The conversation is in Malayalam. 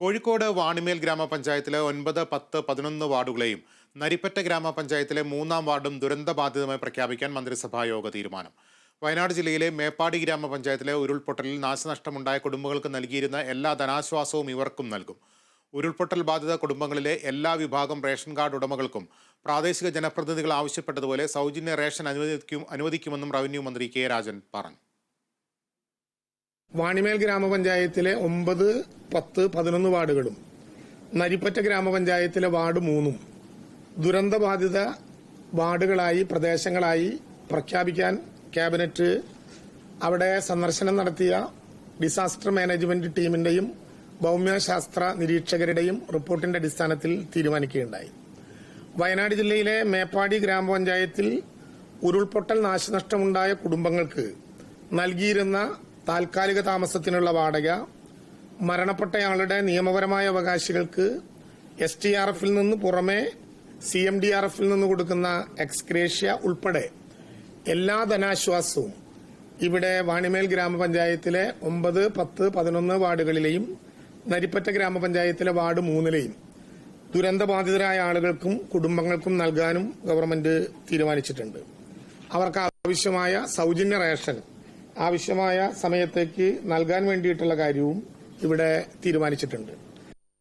കോഴിക്കോട് വാണിമേൽ ഗ്രാമപഞ്ചായത്തിലെ ഒൻപത് പത്ത് പതിനൊന്ന് വാർഡുകളെയും നരിപ്പറ്റ ഗ്രാമപഞ്ചായത്തിലെ മൂന്നാം വാർഡും ദുരന്തബാധിതമായി പ്രഖ്യാപിക്കാൻ മന്ത്രിസഭായോഗ തീരുമാനം. വയനാട് ജില്ലയിലെ മേപ്പാടി ഗ്രാമപഞ്ചായത്തിലെ ഉരുൾപൊട്ടലിൽ നാശനഷ്ടമുണ്ടായ കുടുംബങ്ങൾക്ക് നൽകിയിരുന്ന എല്ലാ ധനാശ്വാസവും ഇവർക്കും നൽകും. ഉരുൾപൊട്ടൽ ബാധിത കുടുംബങ്ങളിലെ എല്ലാ വിഭാഗം റേഷൻ കാർഡ് ഉടമകൾക്കും പ്രാദേശിക ജനപ്രതിനിധികൾ ആവശ്യപ്പെട്ടതുപോലെ സൗജന്യ റേഷൻ അനുവദിക്കും അനുവദിക്കുമെന്നും റവന്യൂ മന്ത്രി കെ രാജൻ പറഞ്ഞു. വാണിമേൽ ഗ്രാമപഞ്ചായത്തിലെ ഒമ്പത് പത്ത് പതിനൊന്ന് വാർഡുകളും നരിപ്പറ്റ ഗ്രാമപഞ്ചായത്തിലെ വാർഡ് മൂന്നും ദുരന്തബാധിത വാർഡുകളായി പ്രദേശങ്ങളായി പ്രഖ്യാപിക്കാൻ ക്യാബിനറ്റ് അവിടെ സന്ദർശനം നടത്തിയ ഡിസാസ്റ്റർ മാനേജ്മെന്റ് ടീമിന്റെയും ഭൗമ്യശാസ്ത്ര നിരീക്ഷകരുടെയും റിപ്പോർട്ടിന്റെ അടിസ്ഥാനത്തിൽ തീരുമാനിക്കുകയുണ്ടായി. വയനാട് ജില്ലയിലെ മേപ്പാടി ഗ്രാമപഞ്ചായത്തിൽ ഉരുൾപൊട്ടൽ നാശനഷ്ടമുണ്ടായ കുടുംബങ്ങൾക്ക് നൽകിയിരുന്ന താൽക്കാലിക താമസത്തിനുള്ള വാടക മരണപ്പെട്ടയാളുടെ നിയമപരമായ അവകാശികൾക്ക് എസ് ടി ആർ എഫിൽ നിന്ന് പുറമെ സി എം ഡി ആർ എഫിൽ നിന്ന് കൊടുക്കുന്ന എക്സ്ക്രേഷ്യ ഉൾപ്പെടെ എല്ലാ ധനാശ്വാസവും ഇവിടെ വാണിമേൽ ഗ്രാമപഞ്ചായത്തിലെ ഒമ്പത് പത്ത് പതിനൊന്ന് വാർഡുകളിലെയും നരിപ്പറ്റ ഗ്രാമപഞ്ചായത്തിലെ വാർഡ് മൂന്നിലെയും ദുരന്തബാധിതരായ ആളുകൾക്കും കുടുംബങ്ങൾക്കും നൽകാനും ഗവൺമെന്റ് തീരുമാനിച്ചിട്ടുണ്ട്. അവർക്ക് ആവശ്യമായ സൗജന്യ റേഷൻ ആവശ്യമായ സമയത്തേക്ക് നൽകാൻ വേണ്ടിയിട്ടുള്ള കാര്യവും ഇവിടെ തീരുമാനിച്ചിട്ടുണ്ട്.